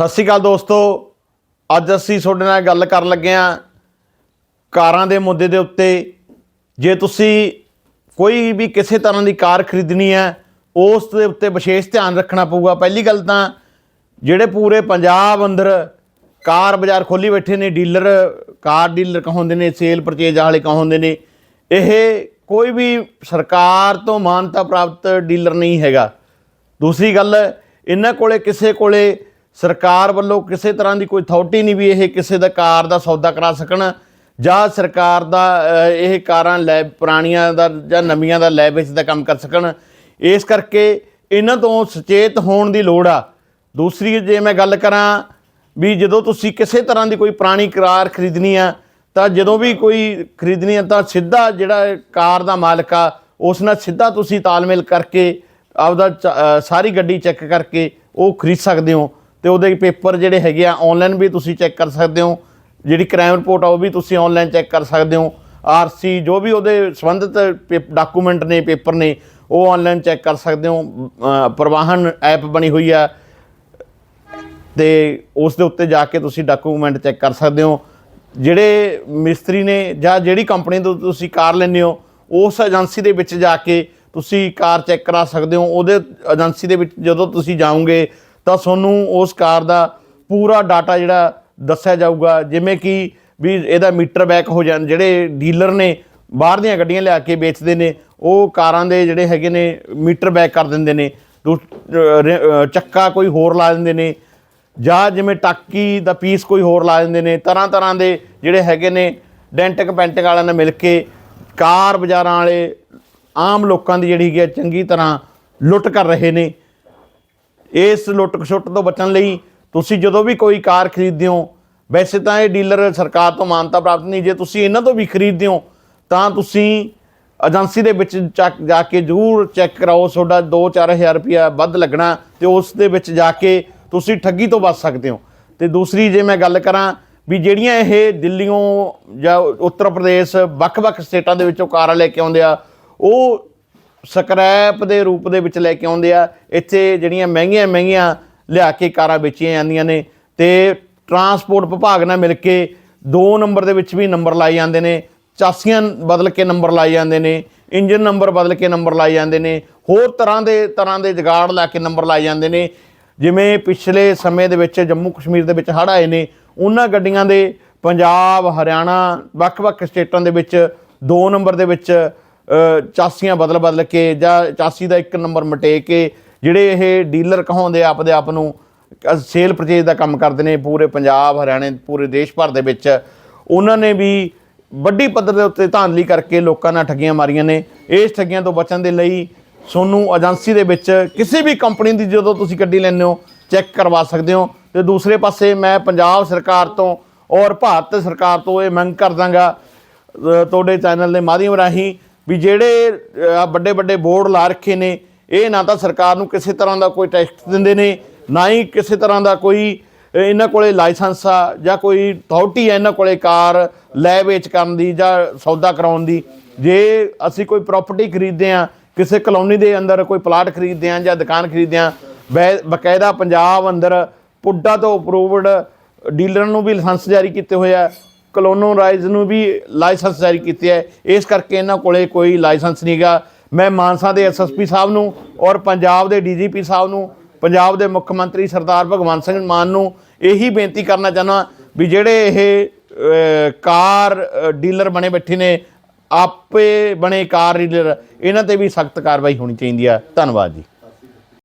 ਸਤਿ ਸ਼੍ਰੀ ਅਕਾਲ ਦੋਸਤੋ। ਅੱਜ ਅਸੀਂ ਤੁਹਾਡੇ ਨਾਲ ਗੱਲ ਕਰਨ ਲੱਗੇ ਹਾਂ ਕਾਰਾਂ ਦੇ ਮੁੱਦੇ ਦੇ ਉੱਤੇ। ਜੇ ਤੁਸੀਂ ਕੋਈ ਵੀ ਕਿਸੇ ਤਰ੍ਹਾਂ ਦੀ ਕਾਰ ਖਰੀਦਣੀ ਹੈ, ਉਸ ਦੇ ਉੱਤੇ ਵਿਸ਼ੇਸ਼ ਧਿਆਨ ਰੱਖਣਾ ਪਊਗਾ। ਪਹਿਲੀ ਗੱਲ ਤਾਂ ਜਿਹੜੇ ਪੂਰੇ ਪੰਜਾਬ ਅੰਦਰ ਕਾਰ ਬਾਜ਼ਾਰ ਖੋਲੀ ਬੈਠੇ ਨੇ, ਡੀਲਰ, ਕਾਰ ਡੀਲਰ ਕਹਾਉਂਦੇ ਨੇ, ਸੇਲ ਪਰਚੇਜ ਵਾਲੇ ਕਹਾਉਂਦੇ ਨੇ, ਇਹ ਕੋਈ ਵੀ ਸਰਕਾਰ ਤੋਂ ਮਾਨਤਾ ਪ੍ਰਾਪਤ ਡੀਲਰ ਨਹੀਂ ਹੈਗਾ। ਦੂਸਰੀ ਗੱਲ, ਇਹਨਾਂ ਕੋਲੇ, ਕਿਸੇ ਕੋਲੇ ਸਰਕਾਰ ਵੱਲੋਂ ਕਿਸੇ ਤਰ੍ਹਾਂ ਦੀ ਕੋਈ ਅਥਾਰਟੀ ਨਹੀਂ ਵੀ ਇਹ ਕਿਸੇ ਦਾ ਕਾਰ ਦਾ ਸੌਦਾ ਕਰਾ ਸਕਣ ਜਾਂ ਸਰਕਾਰ ਦਾ ਇਹ ਕਾਰਾਂ ਲੈ, ਪੁਰਾਣੀਆਂ ਦਾ ਜਾਂ ਨਵੀਆਂ ਦਾ ਲੈ ਵਿੱਚ ਦਾ ਕੰਮ ਕਰ ਸਕਣ। ਇਸ ਕਰਕੇ ਇਹਨਾਂ ਤੋਂ ਸੁਚੇਤ ਹੋਣ ਦੀ ਲੋੜ ਆ। ਦੂਸਰੀ ਜੇ ਮੈਂ ਗੱਲ ਕਰਾਂ ਵੀ ਜਦੋਂ ਤੁਸੀਂ ਕਿਸੇ ਤਰ੍ਹਾਂ ਦੀ ਕੋਈ ਪੁਰਾਣੀ ਕਾਰ ਖਰੀਦਣੀ ਆ, ਤਾਂ ਜਦੋਂ ਵੀ ਕੋਈ ਖਰੀਦਣੀ ਆ, ਤਾਂ ਸਿੱਧਾ ਜਿਹੜਾ ਕਾਰ ਦਾ ਮਾਲਕ ਆ, ਉਸ ਨਾਲ ਸਿੱਧਾ ਤੁਸੀਂ ਤਾਲਮੇਲ ਕਰਕੇ ਆਪਦਾ ਚ- ਸਾਰੀ ਗੱਡੀ ਚੈੱਕ ਕਰਕੇ ਉਹ ਖਰੀਦ ਸਕਦੇ ਹੋ। ਤੇ ਉਹਦੇ ਪੇਪਰ ਜਿਹੜੇ ਹੈਗੇ ਆ ਆਨਲਾਈਨ ਵੀ ਤੁਸੀਂ ਚੈੱਕ ਕਰ ਸਕਦੇ ਹੋ। ਜਿਹੜੀ ਕ੍ਰਾਈਮ ਰਿਪੋਰਟ ਆ ਉਹ ਵੀ ਤੁਸੀਂ ਆਨਲਾਈਨ ਚੈੱਕ ਕਰ ਸਕਦੇ ਹੋ। ਆਰਸੀ ਜੋ ਵੀ ਉਹਦੇ ਸੰਬੰਧਿਤ ਡਾਕੂਮੈਂਟ ਨੇ ਪੇਪਰ ਨੇ ਉਹ ਆਨਲਾਈਨ ਚੈੱਕ ਕਰ ਸਕਦੇ ਹੋ। ਅ, ਐਪ ਬਣੀ ਹੋਈ ਆ। ਤੇ ਉਸ ਦੇ ਉੱਤੇ ਜਾ ਕੇ ਤੁਸੀਂ ਡਾਕੂਮੈਂਟ ਚੈੱਕ ਕਰ ਸਕਦੇ ਹੋ। ਜਿਹੜੇ ਮਿਸਤਰੀ ਨੇ ਜਾਂ ਜਿਹੜੀ ਕੰਪਨੀ ਤੋਂ ਤੁਸੀਂ ਕਾਰ ਲੈਂਦੇ ਹੋ ਉਸ ਏਜੰਸੀ ਦੇ ਵਿੱਚ ਜਾ ਕੇ ਤੁਸੀਂ ਕਾਰ ਚੈੱਕ ਕਰਾ ਸਕਦੇ ਹੋ। ਉਹਦੇ ਏਜੰਸੀ ਦੇ ਵਿੱਚ ਜਦੋਂ ਤੁਸੀਂ ਜਾਓਗੇ ਤਾਂ ਤੁਹਾਨੂੰ ਉਸ ਕਾਰ ਦਾ ਪੂਰਾ ਡਾਟਾ ਜਿਹੜਾ ਦੱਸਿਆ ਜਾਊਗਾ, ਜਿਵੇਂ ਕਿ ਵੀ ਇਹਦਾ ਮੀਟਰ ਬੈਕ ਹੋ ਜਾਣ, ਜਿਹੜੇ ਡੀਲਰ ਨੇ ਬਾਹਰ ਦੀਆਂ ਗੱਡੀਆਂ ਲਿਆ ਕੇ ਵੇਚਦੇ ਨੇ, ਉਹ ਕਾਰਾਂ ਦੇ ਜਿਹੜੇ ਹੈਗੇ ਨੇ ਮੀਟਰ ਬੈਕ ਕਰ ਦਿੰਦੇ ਨੇ, ਦੂ- ਚੱਕਾ ਕੋਈ ਹੋਰ ਲਾ ਦਿੰਦੇ ਨੇ, ਜਾਂ ਜਿਵੇਂ ਟਾਕੀ ਦਾ ਪੀਸ ਕੋਈ ਹੋਰ ਲਾ ਦਿੰਦੇ ਨੇ ਤਰ੍ਹਾਂ ਤਰ੍ਹਾਂ ਦੇ ਜਿਹੜੇ ਹੈਗੇ ਨੇ ਡੈਂਟਿਕ ਪੈਂਟਿਕ ਵਾਲਿਆਂ ਨਾਲ ਮਿਲ ਕੇ ਕਾਰ ਬਾਜ਼ਾਰਾਂ ਵਾਲੇ ਆਮ ਲੋਕਾਂ ਦੀ ਜਿਹੜੀ ਹੈਗੀ ਆ ਚੰਗੀ ਤਰ੍ਹਾਂ ਲੁੱਟ ਕਰ ਰਹੇ ਨੇ। ਇਸ ਲੁੱਟ ਖਸੁੱਟ ਤੋਂ ਬਚਣ ਲਈ ਤੁਸੀਂ ਜਦੋਂ ਵੀ ਕੋਈ ਕਾਰ ਖਰੀਦਦੇ ਹੋ, ਵੈਸੇ ਤਾਂ ਇਹ ਡੀਲਰ ਸਰਕਾਰ ਤੋਂ ਮਾਨਤਾ ਪ੍ਰਾਪਤ ਨਹੀਂ। ਜੇ ਤੁਸੀਂ ਇਹਨਾਂ ਤੋਂ ਵੀ ਖਰੀਦਦੇ ਹੋ, ਤਾਂ ਤੁਸੀਂ ਏਜੰਸੀ ਦੇ ਵਿੱਚ ਚੱਕ ਜਾ ਕੇ ਜ਼ਰੂਰ ਚੈੱਕ ਕਰਾਓ, ਤੁਹਾਡਾ 2-4000 ਰੁਪਇਆ ਵੱਧ ਲੱਗਣਾ ਤੇ ਉਸ ਦੇ ਵਿੱਚ ਜਾ ਕੇ ਤੁਸੀਂ ਠੱਗੀ ਤੋਂ ਬਚ ਸਕਦੇ ਹੋ। ਤੇ ਦੂਸਰੀ ਜੇ ਮੈਂ ਗੱਲ ਕਰਾਂ ਵੀ ਜਿਹੜੀਆਂ ਇਹ ਦਿੱਲੀੋਂ ਜਾਂ ਉੱਤਰ ਪ੍ਰਦੇਸ਼ ਵੱਖ-ਵੱਖ ਸਟੇਟਾਂ ਦੇ ਵਿੱਚੋਂ ਕਾਰਾਂ ਲੈ ਕੇ ਆਉਂਦੇ ਆ, ਉਹ ਸਕ੍ਰੈਪ ਦੇ ਰੂਪ ਦੇ ਵਿੱਚ ਲੈ ਕੇ ਆਉਂਦੇ ਆ। ਇੱਥੇ ਜਿਹੜੀਆਂ ਮਹਿੰਗੀਆਂ ਮਹਿੰਗੀਆਂ ਲਿਆ ਕੇ ਕਾਰਾਂ ਵੇਚੀਆਂ ਜਾਂਦੀਆਂ ਨੇ ਤੇ ਟਰਾਂਸਪੋਰਟ ਵਿਭਾਗ ਨਾਲ ਮਿਲ ਕੇ 2 ਨੰਬਰ ਦੇ ਵਿੱਚ ਵੀ ਨੰਬਰ ਲਾਏ ਜਾਂਦੇ ਨੇ, ਚਾਸੀਆਂ ਬਦਲ ਕੇ ਨੰਬਰ ਲਾਏ ਜਾਂਦੇ ਨੇ, ਇੰਜਨ ਨੰਬਰ ਬਦਲ ਕੇ ਨੰਬਰ ਲਾਏ ਜਾਂਦੇ ਨੇ, ਹੋਰ ਤਰ੍ਹਾਂ ਦੇ ਤਰ੍ਹਾਂ ਦੇ ਜਗਾੜ ਲਾ ਕੇ ਨੰਬਰ ਲਾਏ ਜਾਂਦੇ ਨੇ। ਜਿਵੇਂ ਪਿਛਲੇ ਸਮੇਂ ਦੇ ਵਿੱਚ ਜੰਮੂ ਕਸ਼ਮੀਰ ਦੇ ਵਿੱਚ ਹੜ੍ਹ ਆਏ ਨੇ, ਉਹਨਾਂ ਗੱਡੀਆਂ ਦੇ ਪੰਜਾਬ, ਹਰਿਆਣਾ, ਵੱਖ-ਵੱਖ ਸਟੇਟਾਂ ਦੇ ਵਿੱਚ 2 ਨੰਬਰ ਦੇ ਵਿੱਚ ਚਾਸੀਆਂ ਬਦਲ ਬਦਲ ਕੇ ਜਾਂ ਚਾਸੀ ਦਾ ਇੱਕ ਨੰਬਰ ਮਟੇ ਕੇ ਜਿਹੜੇ ਇਹ ਡੀਲਰ ਕਹਾਉਂਦੇ ਆਪਦੇ ਆਪ ਨੂੰ ਸੇਲ ਪਰਚੇਜ ਦਾ ਕੰਮ ਕਰਦੇ ਨੇ ਪੂਰੇ ਪੰਜਾਬ, ਹਰਿਆਣੇ, ਪੂਰੇ ਦੇਸ਼ ਭਰ ਦੇ ਵਿੱਚ। ਉਹਨਾਂ ਨੇ ਵੀ ਵੱਡੀ ਪੱਧਰ ਦੇ ਉੱਤੇ ਧਾਂਦਲੀ ਕਰਕੇ ਲੋਕਾਂ ਨਾਲ ਠੱਗੀਆਂ ਮਾਰੀਆਂ ਨੇ। ਇਸ ਠੱਗੀਆਂ ਤੋਂ ਬਚਣ ਦੇ ਲਈ ਸੋਨੂੰ ਏਜੰਸੀ ਦੇ ਵਿੱਚ ਕਿਸੇ ਵੀ ਕੰਪਨੀ ਦੀ ਜਦੋਂ ਤੁਸੀਂ ਗੱਡੀ ਲੈਂਦੇ ਹੋ, ਚੈੱਕ ਕਰਵਾ ਸਕਦੇ ਹੋ। ਤੇ ਦੂਸਰੇ ਪਾਸੇ ਮੈਂ ਪੰਜਾਬ ਸਰਕਾਰ ਤੋਂ ਔਰ ਭਾਰਤ ਸਰਕਾਰ ਤੋਂ ਇਹ ਮੰਗ ਕਰਦਾਂਗਾ ਤੁਹਾਡੇ ਚੈਨਲ ਦੇ ਮਾਧਿਅਮ ਰਾਹੀਂ ਵੀ ਜਿਹੜੇ ਵੱਡੇ ਵੱਡੇ ਬੋਰਡ ਲਾ ਰੱਖੇ ਨੇ, ਇਹ ਨਾ ਤਾਂ ਸਰਕਾਰ ਨੂੰ ਕਿਸੇ ਤਰ੍ਹਾਂ ਦਾ ਕੋਈ ਟੈਕਸ ਦਿੰਦੇ ਨੇ, ਨਾ ਹੀ ਕਿਸੇ ਤਰ੍ਹਾਂ ਦਾ ਕੋਈ ਇਹਨਾਂ ਕੋਲੇ ਲਾਇਸੈਂਸ ਆ ਜਾਂ ਕੋਈ ਅਥਾਰਟੀ ਆ ਇਹਨਾਂ ਕੋਲੇ ਕਾਰ ਲੈ ਵੇਚ ਕਰਨ ਦੀ ਜਾਂ ਸੌਦਾ ਕਰਾਉਣ ਦੀ। ਜੇ ਅਸੀਂ ਕੋਈ ਪ੍ਰਾਪਰਟੀ ਖਰੀਦਦੇ ਆ ਕਿਸੇ ਕਲੋਨੀ ਦੇ ਅੰਦਰ ਕੋਈ ਪਲਾਟ ਖਰੀਦਦੇ ਆ ਜਾਂ ਦੁਕਾਨ ਖਰੀਦਦੇ ਆ ਬੈ- ਬਕਾਇਦਾ ਪੰਜਾਬ ਅੰਦਰ ਪੁੱਡਾ ਤੋਂ ਅਪਰੂਵਡ ਡੀਲਰ ਨੂੰ ਵੀ ਲਾਇਸੈਂਸ ਜਾਰੀ ਕੀਤੇ ਹੋਏ ਆ। ਕਲੋਨੋ ਰਾਈਜ਼ ਨੂੰ ਵੀ ਲਾਇਸੈਂਸ ਜਾਰੀ ਕੀਤੇ ਹੈ। ਇਸ ਕਰਕੇ ਇਹਨਾਂ ਕੋਲੇ ਕੋਈ ਲਾਇਸੈਂਸ ਨਹੀਂਗਾ ਮੈਂ ਮਾਨਸਾ ਦੇ ਐਸਐਸਪੀ ਸਾਹਿਬ ਨੂੰ ਔਰ ਪੰਜਾਬ ਦੇ ਡੀਜੀਪੀ ਸਾਹਿਬ ਨੂੰ, ਪੰਜਾਬ ਦੇ ਮੁੱਖ ਮੰਤਰੀ ਸਰਦਾਰ ਭਗਵੰਤ ਸਿੰਘ ਮਾਨ ਨੂੰ ਇਹੀ ਬੇਨਤੀ ਕਰਨਾ ਚਾਹੁੰਦਾ ਵੀ ਜਿਹੜੇ ਇਹ ਕਾਰ ਡੀਲਰ ਬਣੇ ਬੈਠੇ ਨੇ, ਆਪੇ ਬਣੇ ਕਾਰ ਡੀਲਰ, ਇਹਨਾਂ ਤੇ ਵੀ ਸਖਤ ਕਾਰਵਾਈ ਹੋਣੀ ਚਾਹੀਦੀ ਆ ਧੰਨਵਾਦ ਜੀ।